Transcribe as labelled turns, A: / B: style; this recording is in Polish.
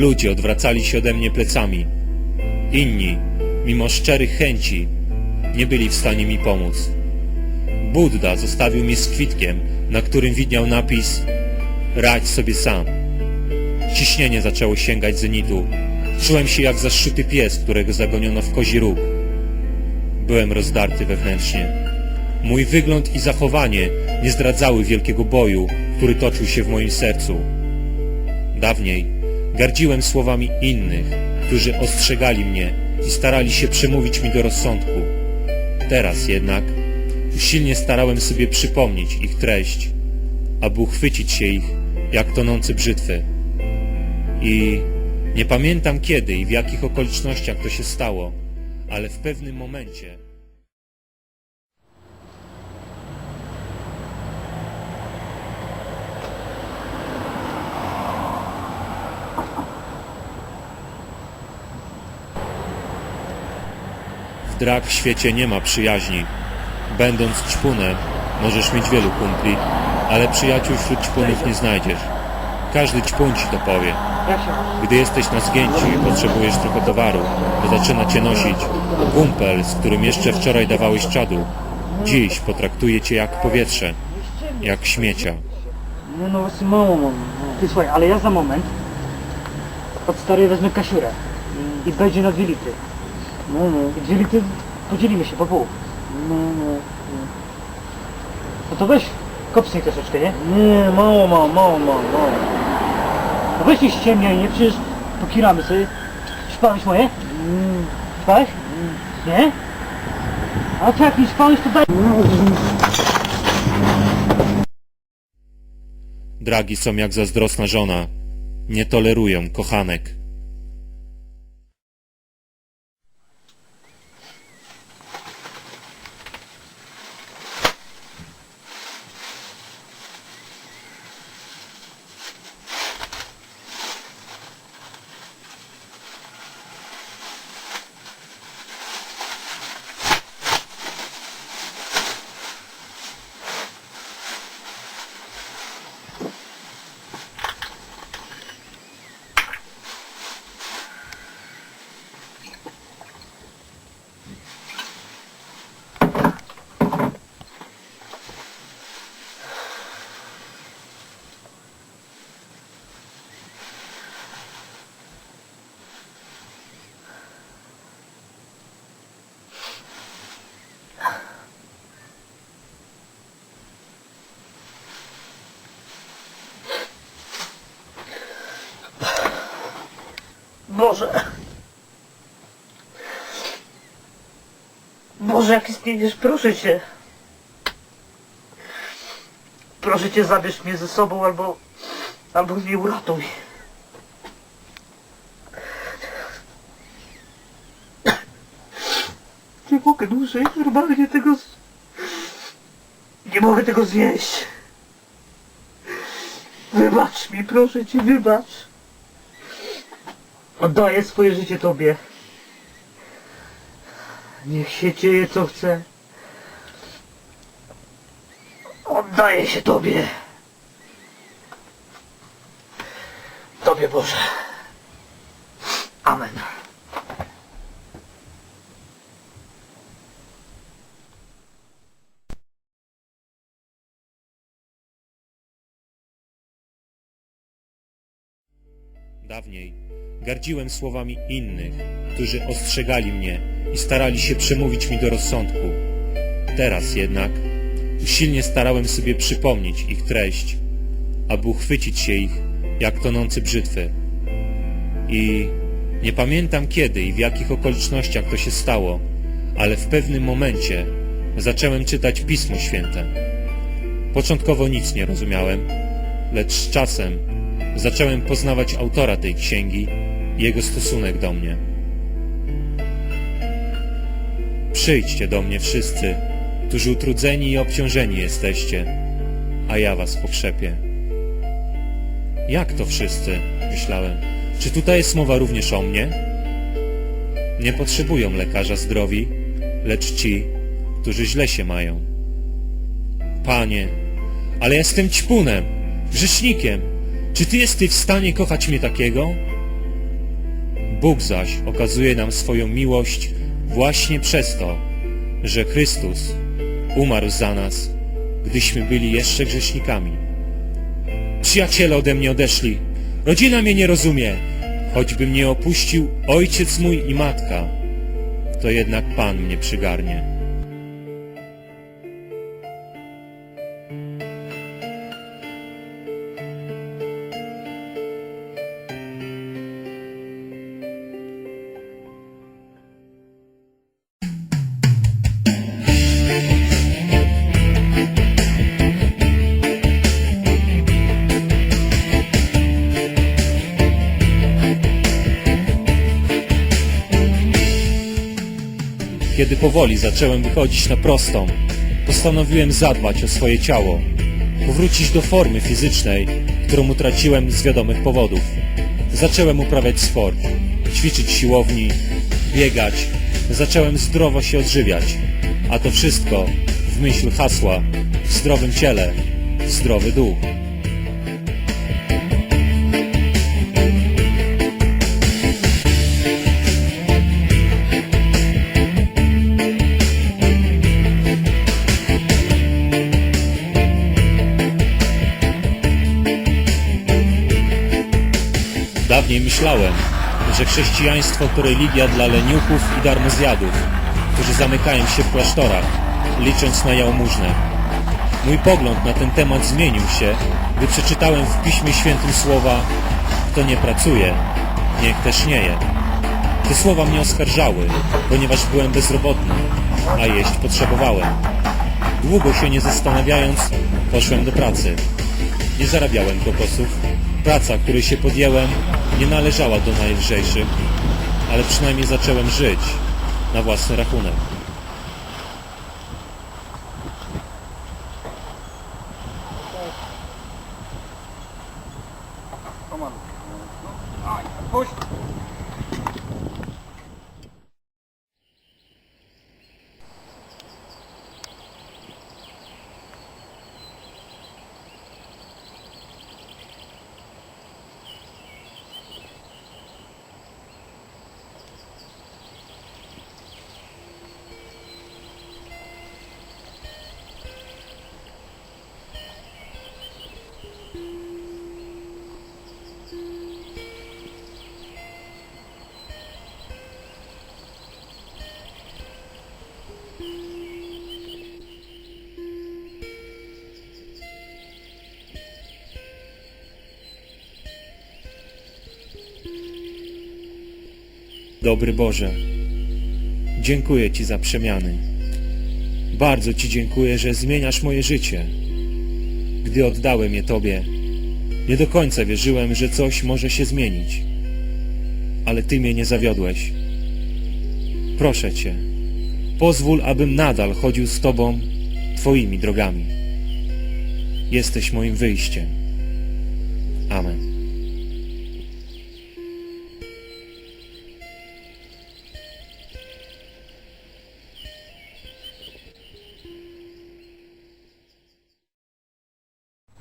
A: Ludzie odwracali się ode mnie plecami. Inni, mimo szczerych chęci, nie byli w stanie mi pomóc. Buddha zostawił mnie z kwitkiem, na którym widniał napis Radź sobie sam. Ciśnienie zaczęło sięgać zenitu. Czułem się jak zaszczyty pies, którego zagoniono w kozi róg. Byłem rozdarty wewnętrznie. Mój wygląd i zachowanie nie zdradzały wielkiego boju, który toczył się w moim sercu. Dawniej gardziłem słowami innych, którzy ostrzegali mnie i starali się przemówić mi do rozsądku. Teraz jednak usilnie starałem sobie przypomnieć ich treść, aby uchwycić się ich jak tonące brzytwy. I nie pamiętam kiedy i w jakich okolicznościach to się stało, ale w pewnym momencie... drag w świecie nie ma przyjaźni. Będąc ćpunem, możesz mieć wielu kumpli, ale przyjaciół wśród ćpunów nie znajdziesz. Każdy ćpun ci to powie. Gdy jesteś na zgięciu i potrzebujesz trochę towaru, to zaczyna cię nosić. Kumpel, z którym jeszcze wczoraj dawałeś czadu, dziś potraktuje cię jak powietrze, jak śmiecia.
B: No, no mam. Ty słuchaj, ale ja za moment od starej wezmę kasiurę i będzie na dwie litry. No, no. I dwie litry podzielimy się po pół. No, no. No to weź, kopsnij troszeczkę, nie? Nie, mało mam, mało mam, mało. No weź nie ściemniaj, nie? Przecież pokiramy sobie. Śpałeś moje? Śpałeś? Nie? A to jak nie śpałeś, to daj...
A: Dragi są jak zazdrosna żona. Nie tolerują kochanek.
C: Boże. Boże, jak istniejesz, proszę cię. Proszę cię, zabierz mnie ze sobą albo... albo mnie uratuj. Nie mogę dłużej, normalnie tego... Nie mogę tego zjeść. Wybacz mi, proszę cię, wybacz. Oddaję swoje życie Tobie. Niech się dzieje co chce. Oddaję się Tobie. Tobie Boże. Amen.
A: Dawniej gardziłem słowami innych, którzy ostrzegali mnie i starali się przemówić mi do rozsądku. Teraz jednak usilnie starałem sobie przypomnieć ich treść, aby uchwycić się ich jak tonący brzytwy. I nie pamiętam kiedy i w jakich okolicznościach to się stało, ale w pewnym momencie zacząłem czytać Pismo Święte. Początkowo nic nie rozumiałem, lecz z czasem zacząłem poznawać autora tej księgi jego stosunek do mnie. Przyjdźcie do mnie wszyscy, którzy utrudzeni i obciążeni jesteście, a ja was pokrzepię. Jak to wszyscy? Myślałem. Czy tutaj jest mowa również o mnie? Nie potrzebują lekarza zdrowi, lecz ci, którzy źle się mają. Panie, ale jestem ćpunem, grzesznikiem. Czy Ty jesteś w stanie kochać mnie takiego? Bóg zaś okazuje nam swoją miłość właśnie przez to, że Chrystus umarł za nas, gdyśmy byli jeszcze grzesznikami. Przyjaciele ode mnie odeszli, rodzina mnie nie rozumie, choćby mnie opuścił ojciec mój i matka, to jednak Pan mnie przygarnie. Kiedy powoli zacząłem wychodzić na prostą, postanowiłem zadbać o swoje ciało, powrócić do formy fizycznej, którą utraciłem z wiadomych powodów. Zacząłem uprawiać sport, ćwiczyć siłowni, biegać, zacząłem zdrowo się odżywiać, a to wszystko w myśl hasła w zdrowym ciele, zdrowy duch. Myślałem, że chrześcijaństwo to religia dla leniuchów i darmozjadów, którzy zamykają się w klasztorach, licząc na jałmużnę. Mój pogląd na ten temat zmienił się, gdy przeczytałem w Piśmie Świętym słowa Kto nie pracuje, niech też nie je. Te słowa mnie oskarżały, ponieważ byłem bezrobotny, a jeść potrzebowałem. Długo się nie zastanawiając, poszłem do pracy. Nie zarabiałem kokosów. Praca, której się podjęłem, nie należała do najlżejszych, ale przynajmniej zacząłem żyć na własny rachunek. Dobry Boże, dziękuję Ci za przemiany. Bardzo Ci dziękuję, że zmieniasz moje życie. Gdy oddałem je Tobie, nie do końca wierzyłem, że coś może się zmienić. Ale Ty mnie nie zawiodłeś. Proszę Cię, pozwól, abym nadal chodził z Tobą Twoimi drogami. Jesteś moim wyjściem. Amen.